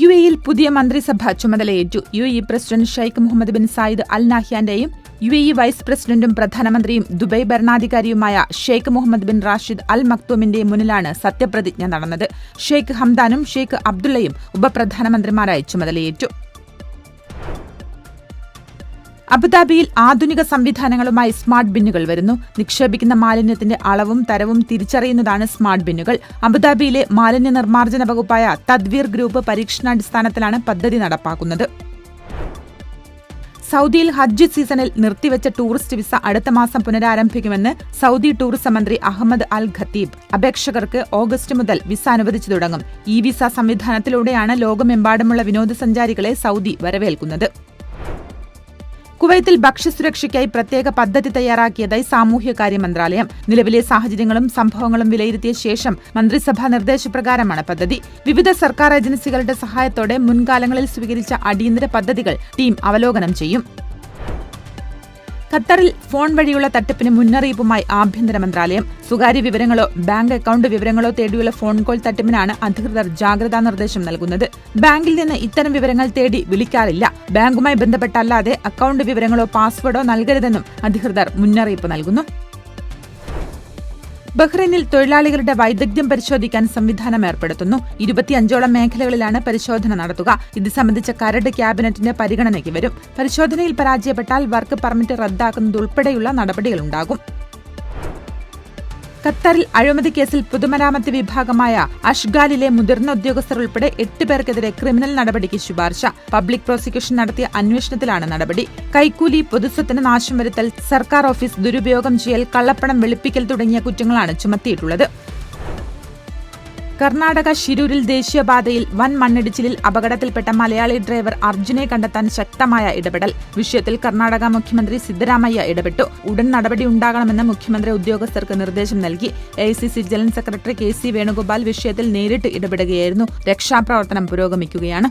U എയിൽ പുതിയ മന്ത്രിസഭ ചുമതലയേറ്റു. U A president Sheikh Mohammed bin Zayed Al നാഹ്യാന്റെയും U A vice പ്രസിഡന്റും പ്രധാനമന്ത്രിയും Dubai ഭരണാധികാരിയുമായ Sheikh Mohammed bin Rashid Al മക്തൂമിന്റെയും മുന്നിലാണ് സത്യപ്രതിജ്ഞ നടന്നത്. ഷെയ്ഖ് ഹംദാനും ഷെയ്ഖ് അബ്ദുള്ളയും ഉപപ്രധാനമന്ത്രിമാരായി ചുമതലയേറ്റു. അബുദാബിയിൽ ആധുനിക സംവിധാനങ്ങളുമായി സ്മാർട്ട് ബിന്നുകൾ വരുന്നു. നിക്ഷേപിക്കുന്ന മാലിന്യത്തിന്റെ അളവും തരവും തിരിച്ചറിയുന്നതാണ് സ്മാർട്ട് ബിന്നുകൾ. അബുദാബിയിലെ മാലിന്യ നിർമ്മാർജന വകുപ്പായ തദ്വീർ ഗ്രൂപ്പ് പരീക്ഷണാടിസ്ഥാനത്തിലാണ് പദ്ധതി നടപ്പാക്കുന്നത്. സൗദിയിൽ ഹജ്ജ് സീസണിൽ നിർത്തിവെച്ച ടൂറിസ്റ്റ് വിസ അടുത്ത മാസം പുനരാരംഭിക്കുമെന്ന് സൗദി ടൂറിസം മന്ത്രി അഹമ്മദ് അൽ ഖത്തീബ് അപേക്ഷകർക്ക് ഓഗസ്റ്റ് മുതൽ വിസ അനുവദിച്ചു തുടങ്ങും. ഇ വിസ സംവിധാനത്തിലൂടെയാണ് ലോകമെമ്പാടുമുള്ള വിനോദസഞ്ചാരികളെ സൗദി വരവേൽക്കുന്നത്. കുവൈത്തിൽ ഭക്ഷ്യസുരക്ഷയ്ക്കായി പ്രത്യേക പദ്ധതി തയ്യാറാക്കിയതായി സാമൂഹ്യകാര്യ മന്ത്രാലയം. നിലവിലെ സാഹചര്യങ്ങളും സംഭവങ്ങളും വിലയിരുത്തിയ ശേഷം മന്ത്രിസഭാ നിർദ്ദേശപ്രകാരമാണ് പദ്ധതി. വിവിധ സർക്കാർ ഏജൻസികളുടെ സഹായത്തോടെ മുൻകാലങ്ങളിൽ സ്വീകരിച്ച അടിയന്തര പദ്ധതികൾ ടീം അവലോകനം ചെയ്യും. ഖത്തറിൽ ഫോൺ വഴിയുള്ള തട്ടിപ്പിന് മുന്നറിയിപ്പുമായി ആഭ്യന്തര മന്ത്രാലയം. സ്വകാര്യ വിവരങ്ങളോ ബാങ്ക് അക്കൌണ്ട് വിവരങ്ങളോ തേടിയുള്ള ഫോൺ കോൾ തട്ടിപ്പിനാണ് അധികൃതർ ജാഗ്രതാ നിർദ്ദേശം നൽകുന്നത്. ബാങ്കിൽ നിന്ന് ഇത്തരം വിവരങ്ങൾ തേടി വിളിക്കാറില്ല. ബാങ്കുമായി ബന്ധപ്പെട്ടല്ലാതെ അക്കൌണ്ട് വിവരങ്ങളോ പാസ്വേഡോ നൽകരുതെന്നും അധികൃതർ മുന്നറിയിപ്പ് നൽകുന്നു. ബഹ്റൈനിൽ തൊഴിലാളികളുടെ വൈദഗ്ധ്യം പരിശോധിക്കാൻ സംവിധാനം ഏർപ്പെടുത്തുന്നു. ഇരുപത്തിയഞ്ചോളം മേഖലകളിലാണ് പരിശോധന നടത്തുക. ഇത് സംബന്ധിച്ച കരട് ക്യാബിനറ്റിന്റെ പരിഗണനയ്ക്ക് വരും. പരിശോധനയിൽ പരാജയപ്പെട്ടാൽ വർക്ക് പെർമിറ്റ് റദ്ദാക്കുന്നതുൾപ്പെടെയുള്ള നടപടികളുണ്ടാകും. ഖത്തറിൽ അഴിമതി കേസിൽ പൊതുമരാമത്ത് വിഭാഗമായ അഷ്ഗാലിലെ മുതിർന്ന ഉദ്യോഗസ്ഥർ ഉൾപ്പെടെ എട്ട് പേർക്കെതിരെ ക്രിമിനൽ നടപടിക്ക് ശുപാർശ. പബ്ലിക് പ്രോസിക്യൂഷൻ നടത്തിയ അന്വേഷണത്തിലാണ് നടപടി. കൈക്കൂലി പൊതുസ്വത്തിന് നാശം വരുത്തൽ സർക്കാർ ഓഫീസ് ദുരുപയോഗം ചെയ്യൽ കള്ളപ്പണം വെളുപ്പിക്കൽ തുടങ്ങിയ കുറ്റങ്ങളാണ് ചുമത്തിയിട്ടുള്ളത്. കർണാടക ശിരൂരിൽ ദേശീയപാതയിൽ വൻ മണ്ണിടിച്ചിലിൽ അപകടത്തിൽപ്പെട്ട മലയാളി ഡ്രൈവർ അർജുനെ കണ്ടെത്താൻ ശക്തമായ ഇടപെടൽ. വിഷയത്തിൽ കർണാടക മുഖ്യമന്ത്രി സിദ്ധരാമയ്യ ഇടപെട്ടു. ഉടൻ നടപടി ഉണ്ടാകണമെന്ന് മുഖ്യമന്ത്രി ഉദ്യോഗസ്ഥർക്ക് നിർദ്ദേശം നൽകി. A general secretary K C Venugopal വിഷയത്തിൽ നേരിട്ട് ഇടപെടുകയായിരുന്നു. രക്ഷാപ്രവർത്തനം പുരോഗമിക്കുകയാണ്.